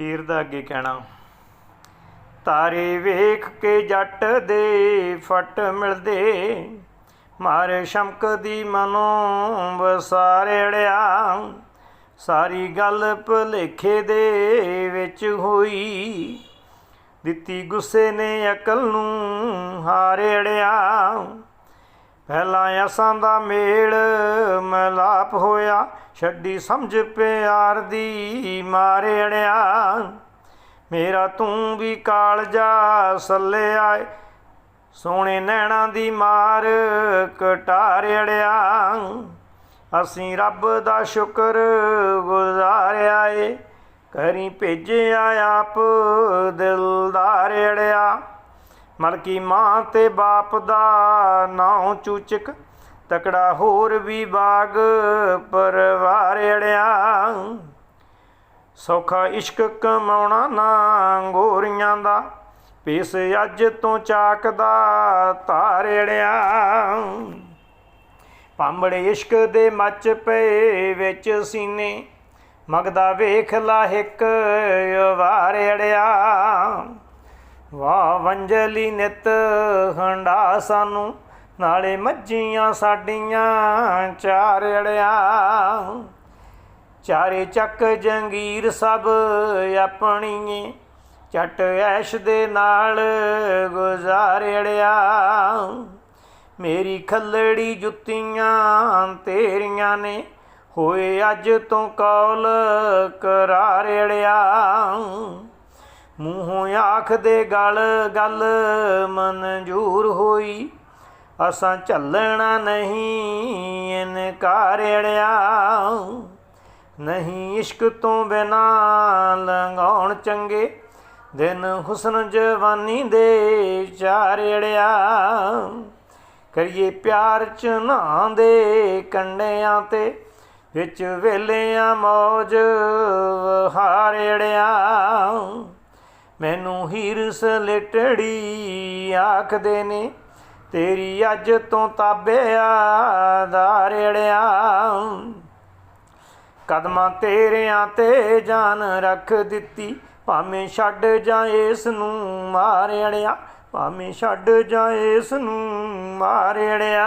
ਹੀਰ ਦਾ ਅੱਗੇ ਕਹਿਣਾ, ਤਾਰੇ ਵੇਖ ਕੇ ਜੱਟ ਦੇ ਫਟ ਮਿਲਦੇ, ਮਾਰੇ ਸ਼ਮਕ ਦੀ ਮਨੋਂ ਵਸਾਰੜਿਆ ਸਾਰੀ ਗੱਲ ਭਲੇਖੇ ਦੇ ਵਿੱਚ ਹੋਈ, ਦਿੱਤੀ ਗੁੱਸੇ ਨੇ ਅਕਲ ਨੂੰ ਹਾਰੜਿਆ ਪਹਿਲਾਂ ਅਸਾਂ ਦਾ ਮੇਲ ਮਲਾਪ ਹੋਇਆ ਛੱਡੀ ਸਮਝ ਪਿਆਰ ਦੀ ਮਾਰੜਿਆ ਮੇਰਾ ਤੂੰ ਵੀ ਕਾਲਜਾ ਸੱਲਿਆ ਆਏ ਸੋਹਣੇ ਨੈਣਾ ਦੀ ਮਾਰ ਕਟਾਰੜਿਆ ਅਸੀਂ ਰੱਬ ਦਾ ਸ਼ੁਕਰ ਗੁਜ਼ਾਰਿਆ ਏ। ਕਰੀ ਭੇਜਿਆ ਆਪ ਦਿਲਦਾਰੜਿਆ ਮਲਕੀ ਮਾਂ ਤੇ ਬਾਪ ਦਾ ਨਾਂ ਚੂਚਕ ਤਕੜਾ ਹੋਰ ਵੀ ਬਾਗ ਪਰਵਾਰੜਿਆ ਸੌਖਾ ਇਸ਼ਕ ਕਮਾਉਣਾ ਨਾ ਗੋਰੀਆਂ ਦਾ, ਪੀਸ ਅੱਜ ਤੋਂ ਚਾਕ ਦਾ ਪਾਂਬੜੇ ਇਸ਼ਕ ਦੇ ਮੱਚ ਪਏ ਵਿੱਚ ਸੀਨੇ ਮਗਦਾ ਵੇਖ ਲਾ ਇੱਕ ਵਾਰੜਿਆ ਵਾਹ ਵੰਜਲੀ ਨਿਤ ਹੰਡਾ ਸਾਨੂੰ ਨਾਲੇ ਮੱਝੀਆਂ ਸਾਡੀਆਂ ਚਾਰੜਿਆ ਚਾਰੇ ਚੱਕ ਜੰਗੀਰ ਸਭ ਆਪਣੀਏ ਚਟ ਐਸ਼ ਦੇ ਨਾਲ ਗੁਜ਼ਾਰੜਿਆ ਮੇਰੀ ਖੱਲੜੀ ਜੁੱਤੀਆਂ ਤੇਰੀਆਂ ਨੇ, ਹੋਏ ਅੱਜ ਤੋਂ ਕੌਲ ਕਰਾਰੜਿਆ ਮੂੰਹੋਂ ਆਖ ਦੇ ਗਲ, ਗੱਲ ਮਨਜ਼ੂਰ ਹੋਈ ਅਸਾਂ ਝੱਲਣਾ ਨਹੀਂ ਇਨਕਾਰੜਿਆ ਨਹੀਂ ਇਸ਼ਕ ਤੋਂ ਬਿਨਾ ਲੰਘਾਉਣ ਚੰਗੇ, ਦਿਨ ਹੁਸਨ ਜਵਾਨੀ ਦੇ ਚਾਰੜਿਆ ਕਰੀਏ ਪਿਆਰ ਚ ਨਾਂ ਦੇ ਕੰਡਿਆਂ ਤੇ, ਵਿੱਚ ਵੇਲਿਆਂ ਮੌਜ ਹਾਰੜਿਆ ਮੈਨੂੰ ਹੀਰ ਸਲਟੜੀ ਆਖਦੇ ਨੇ ਤੇਰੀ ਅੱਜ ਤੋਂ ਤਾਬਿਆ ਦਾਰੜਿਆ ਕਦਮਾਂ ਤੇਰਿਆਂ ਤੇ ਜਾਨ ਰੱਖ ਦਿੱਤੀ। ਭਾਵੇਂ ਛੱਡ ਜਾਂ ਇਸ ਨੂੰ ਮਾਰੜਿਆ ਭਾਵੇਂ ਛੱਡ ਜਾਂ ਇਸ ਨੂੰ ਮਾਰੜਿਆ